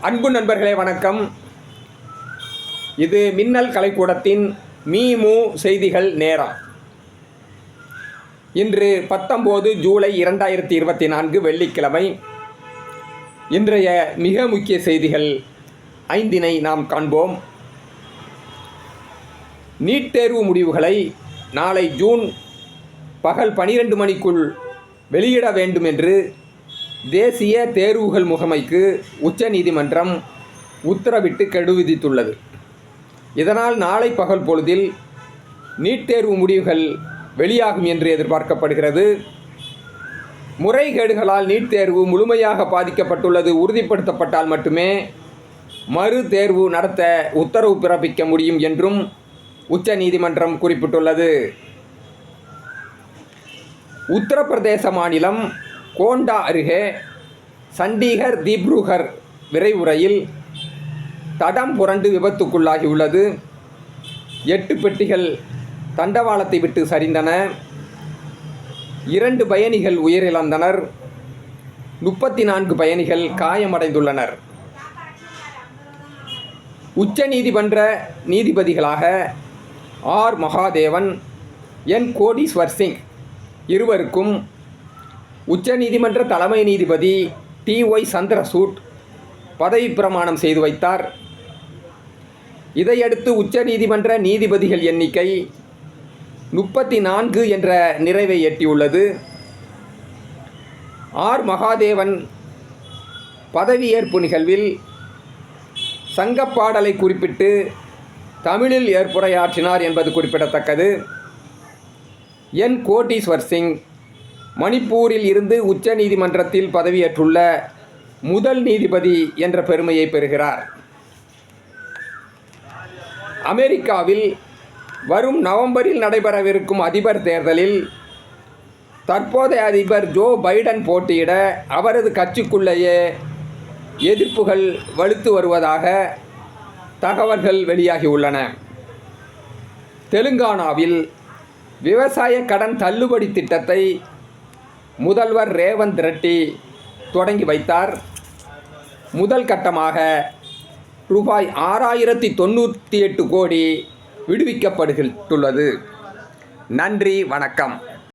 அன்பு நண்பர்களே வணக்கம். இது மின்னல் கலைக்கூடத்தின் மீமு செய்திகள் நேரம். இன்று பத்தொம்போது ஜூலை இரண்டாயிரத்தி இருபத்தி நான்கு வெள்ளிக்கிழமை. இன்றைய மிக முக்கிய செய்திகள் ஐந்தினை நாம் காண்போம். நீட் தேர்வு முடிவுகளை நாளை ஜூன் பகல் பனிரெண்டு மணிக்குள் வெளியிட வேண்டும் என்று தேசிய தேர்வுகள் முகமைக்கு உச்சநீதிமன்றம் உத்தரவிட்டு கெடு விதித்துள்ளது. இதனால் நாளை பகல் பொழுதில் நீட் தேர்வு முடிவுகள் வெளியாகும் என்று எதிர்பார்க்கப்படுகிறது. முறைகேடுகளால் நீட் தேர்வு முழுமையாக பாதிக்கப்பட்டுள்ளது உறுதிப்படுத்தப்பட்டால் மட்டுமே மறு தேர்வு நடத்த உத்தரவு பிறப்பிக்க முடியும் என்றும் உச்சநீதிமன்றம் குறிப்பிட்டுள்ளது. உத்தரப்பிரதேச மாநிலம் கோண்டா அருகே சண்டிகர் தீப்ருகர் விரைவுரையில் தடம் புரண்டு விபத்துக்குள்ளாகியுள்ளது. எட்டு பெட்டிகள் தண்டவாளத்தை விட்டு சரிந்தன. இரண்டு பயணிகள் உயிரிழந்தனர். முப்பத்தி நான்கு பயணிகள் காயமடைந்துள்ளனர். உச்ச நீதிமன்ற நீதிபதிகளாக ஆர். மகாதேவன் என். கோடீஸ்வர் சிங் இருவருக்கும் உச்சநீதிமன்ற தலைமை நீதிபதி டி ஒய் சந்திரசூட் பதவி பிரமாணம் செய்து வைத்தார். இதையடுத்து உச்சநீதிமன்ற நீதிபதிகள் எண்ணிக்கை முப்பத்தி நான்கு என்ற நிறைவை எட்டியுள்ளது. ஆர். மகாதேவன் பதவியேற்பு நிகழ்வில் சங்கப்பாடலை குறிப்பிட்டு தமிழில் ஏற்புரையாற்றினார் என்பது குறிப்பிடத்தக்கது. என். கோட்டீஸ்வர் சிங் மணிப்பூரில் இருந்து உச்ச நீதிமன்றத்தில் பதவியேற்றுள்ள முதல் நீதிபதி என்ற பெருமையை பெறுகிறார். அமெரிக்காவில் வரும் நவம்பரில் நடைபெறவிருக்கும் அதிபர் தேர்தலில் தற்போதைய அதிபர் ஜோ பைடன் போட்டியிட அவரது கட்சிக்குள்ளேயே எதிர்ப்புகள் வலுத்து வருவதாக தகவல்கள் வெளியாகியுள்ளன. தெலுங்கானாவில் விவசாய கடன் தள்ளுபடி திட்டத்தை முதல்வர் ரேவந்த் ரெட்டி தொடங்கி வைத்தார். முதல் கட்டமாக ரூபாய் ஆறாயிரத்தி தொண்ணூற்றி எட்டு கோடி விடுவிக்கப்படுகிட்டுள்ளது நன்றி வணக்கம்.